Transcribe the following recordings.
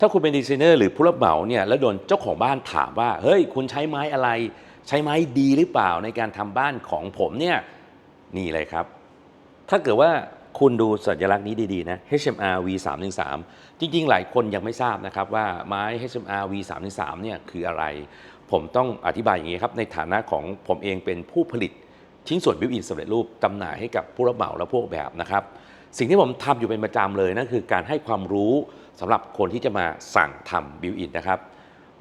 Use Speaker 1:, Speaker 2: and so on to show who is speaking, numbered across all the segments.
Speaker 1: ถ้าคุณเป็นดีไซเนอร์หรือผู้รับเหมาเนี่ยแล้วโดนเจ้าของบ้านถามว่าเฮ้ยคุณใช้ไม้อะไร ใช้ไม้ดีหรือเปล่าในการทำบ้านของผมเนี่ยนี่เลยครับ ถ้าเกิดว่าคุณดูสัญลักษณ์นี้ดีๆนะ HMR V313 จริงๆ หลายคนยังไม่ทราบนะครับว่าไม้ HMR V313 เนี่ยคืออะไร ผมต้องอธิบายอย่างนี้ครับ ในฐานะของผมเองเป็นผู้ผลิตชิ้นส่วนบิวอินสำเร็จรูปจำหน่ายให้กับผู้รับเหมาและพวกแบบนะครับ สิ่งที่ผมทำอยู่เป็นประจำเลยนั่นคือการให้ความรู้สำหรับคนที่จะมาสั่งทำบิวอินนะครับ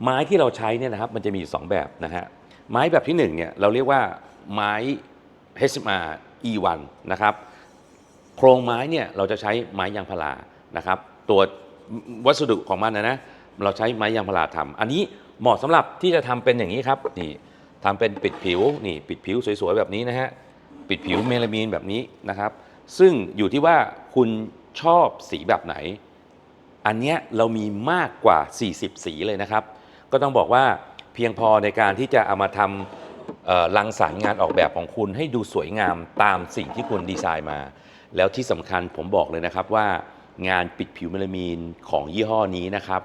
Speaker 1: ไม้ที่เราใช้เนี่ยนะครับมันจะมีอยู่สองแบบนะฮะไม้แบบที่หนึ่งเนี่ยเราเรียกว่าไม้ HMR E1 นะครับโครงไม้เนี่ยเราจะใช้ไม้ยางพารานะครับตัววัสดุของมันนะนะเราใช้ไม้ยางพาราทำอันนี้เหมาะสำหรับที่จะทำเป็นอย่างนี้ครับนี่ทำเป็นปิดผิวนี่ปิดผิวสวยๆแบบนี้นะฮะปิดผิวเมลามีนแบบนี้นะครับ ซึ่งอยู่ที่ว่าคุณชอบสีแบบไหน อันเนี้ยเรามีมากกว่า 40 สีเลยนะครับ ก็ต้องบอกว่าเพียงพอในการที่จะเอามาทำรังสรรค์งานออกแบบของคุณให้ดูสวยงามตามสิ่งที่คุณดีไซน์มา แล้วที่สำคัญผมบอกเลยนะครับว่างานปิดผิวเมลามีนของยี่ห้อนี้นะครับ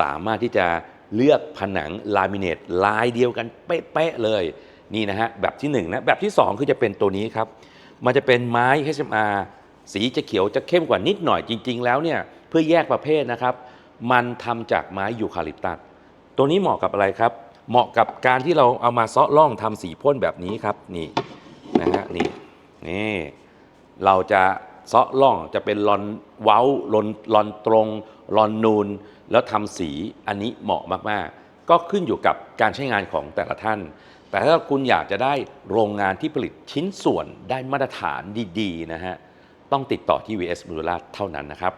Speaker 1: สามารถที่จะเลือกผนังลามิเนตลายเดียวกันเป๊ะๆเลยนี่นะฮะแบบที่1นะแบบที่ 2 คือจะเป็นตัวนี้ครับ มันจะเป็นไม้ HMR สีจะเขียวจะเข้มกว่านิดหน่อยจริง ๆ แล้วเนี่ยเพื่อแยกประเภทนะครับ มันทำจากไม้ยูคาลิปตัสตัวนี้เหมาะกับอะไรครับ เหมาะกับการที่เราเอามาเซาะล่องทำสีพ่นแบบนี้ครับนี่นะฮะนี่นี่เราจะเซาะล่องจะเป็นลอนเว้าลอนลอนตรงลอนนูน แล้วทำสีอันนี้เหมาะมากๆ ก็ขึ้นอยู่กับการใช้งานของแต่ละท่าน แต่ถ้าคุณอยากจะได้โรงงานที่ผลิตชิ้นส่วนได้มาตรฐานดีๆนะฮะ ต้องติดต่อที่ VS Modular เท่านั้นนะครับ